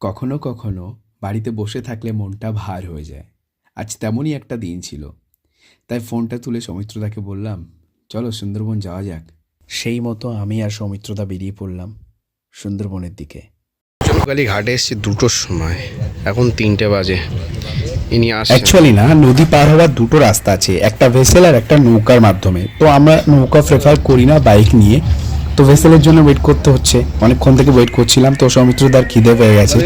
কখনো কখনো বাড়িতে বসে থাকলে মনটা ভার হয়ে যায়। আজ তেমনই একটা দিন ছিল। তাই ফোনটা তুলে সৌমিত্রদাকে বললাম চলো সুন্দরবন যাওয়া যাক। সেই মতো আমি আর সৌমিত্রদা বেরিয়ে পড়লাম সুন্দরবনের দিকে। চৌকালি ঘাটে এসেছি দুটোর সময়। এখন তিনটে বাজে। ইনি অ্যাকচুয়ালি না নদী পার হওয়ার দুটো রাস্তা আছে। একটা ভেসেল আর একটা নৌকার মাধ্যমে। তো আমরা নৌকা প্রেফার করি না বাইক নিয়ে। তো ভেসেলের জন্য ওয়েট করতে হচ্ছে। অনেকক্ষণ থেকে ওয়েট করছিলাম, তো সৌমিত্রদার খিদে পেয়ে গেছে।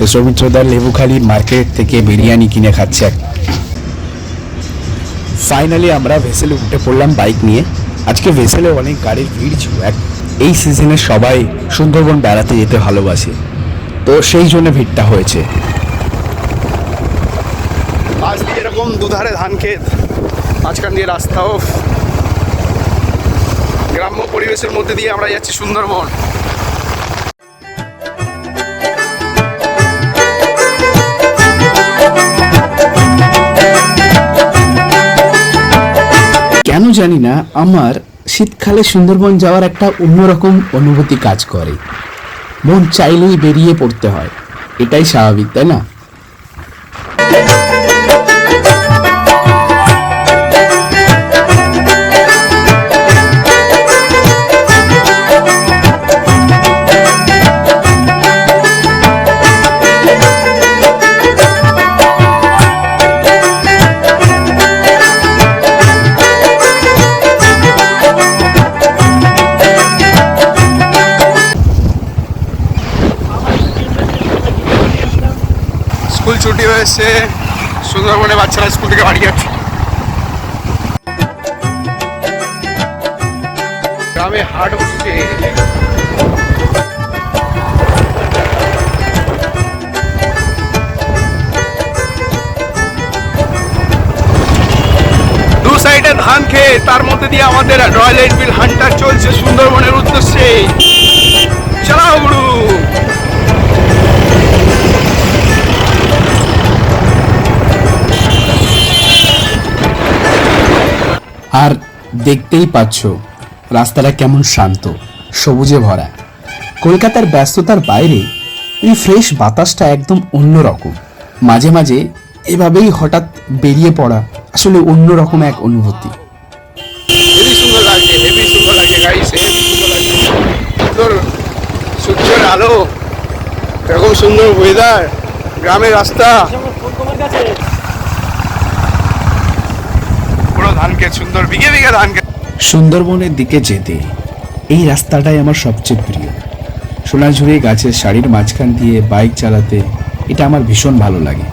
তো সৌমিত্রদার লেবুখালির মার্কেট থেকে বিরিয়ানি কিনে খাচ্ছে ফাইনালি আমরা ভেসেলে উঠে পড়লাম বাইক নিয়ে। আজকে ভেসেলে অনেক গাড়ির ভিড় ছিল এক। এই সিজনে সবাই সুন্দরবন বেড়াতে যেতে ভালোবাসে। তো সেই জন্য ভিড়টা হয়েছে। আজ এরকম দুধারে ধান ক্ষেত। মাঝখান দিয়ে রাস্তাও গ্রাম্য পরিবেশের মধ্যে দিয়ে আমরা যাচ্ছি সুন্দরবন। কেন জানি না, আমার শীতকালে সুন্দরবন যাওয়ার একটা অন্যরকম অনুভূতি কাজ করে। মন চাইলেই বেরিয়ে পড়তে হয়, এটাই স্বাভাবিক, তাই না? হয়েছে সুন্দরবনে বাচ্চারা স্কুল থেকে বাড়ি যাচ্ছে। গ্রামে হাট বসছে। দু সাইডে ধান খেয়ে তার মধ্যে দিয়ে আমাদের রয়্যাল এনফিল্ড হান্টার চলছে সুন্দরবনের উদ্দেশ্যে। চালাও গুরু। আর দেখতেই পাচ্ছ, রাস্তাটা কেমন শান্ত, সবুজে ভরা। কলকাতার ব্যস্ততার বাইরে এই ফ্রেশ বাতাসটা একদম অন্যরকম। মাঝে মাঝে এভাবেই হঠাৎ বেরিয়ে পড়া আসলে অন্যরকম এক অনুভূতি। সূর্যের আলো, এরকম সুন্দর ওয়েদার গ্রামের রাস্তা পুরো ধান ক্ষেত সুন্দর বিঘে বিঘে ধান ক্ষেত সুন্দরবনের দিকে যেতে। এই রাস্তাটাই আমার সবচেয়ে প্রিয়। সোনাঝুরি গাছের শাড়ির মাঝখান দিয়ে বাইক চালাতে এটা আমার ভীষণ ভালো লাগে।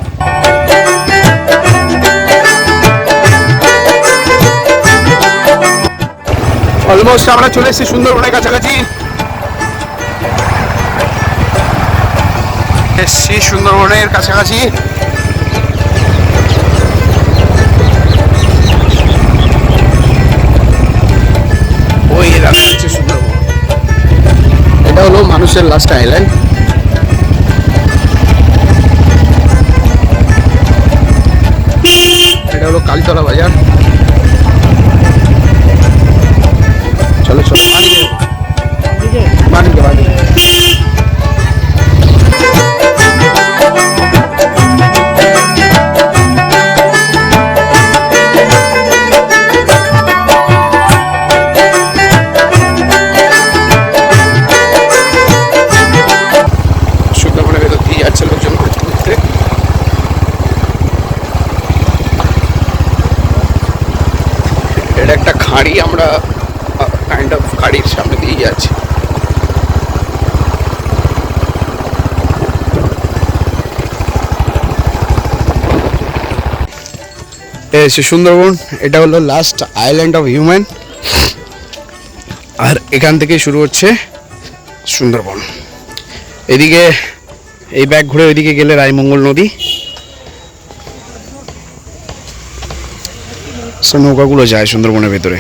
অলমোস্ট আমরা চলে এসেছি সুন্দরবনের কাছাকাছি। এসছি সুন্দরবনের কাছাকাছি। এটা Last Island. এটা হলো কালীতলা বাজার একটা খাঁড়ি আমরা কাইন্ড অফ খাঁড়ির সামনে দিয়ে যাচ্ছি। এসে সুন্দরবন, এটা হলো লাস্ট আইল্যান্ড অফ হিউম্যান আর এখান থেকে শুরু হচ্ছে সুন্দরবন। এদিকে, এই ব্যাগ ঘুরে ওইদিকে গেলে রায়মঙ্গল নদী। সে নৌকাগুলো যায় সুন্দরবনের ভেতরে।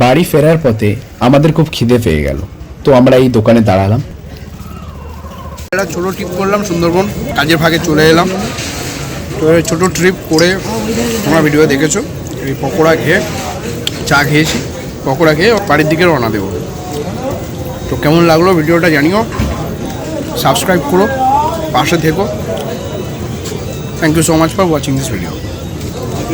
বাড়ি ফেরার পথে আমাদের খুব খিদে পেয়ে গেল। তো আমরা এই দোকানে দাঁড়ালাম। একটা ছোটো ট্রিপ করলাম সুন্দরবন কাজের ফাঁকে চলে এলাম। তো এই ছোটো ট্রিপ করে তোমরা ভিডিও দেখেছ। এই পকোড়া খেয়ে চা খেয়েছি। পকোড়া খেয়ে বাড়ির দিকে রওনা দেবো। তো কেমন লাগল ভিডিওটা জানিও। সাবস্ক্রাইব করো, পাশে থেকো। Thank you so much for watching this video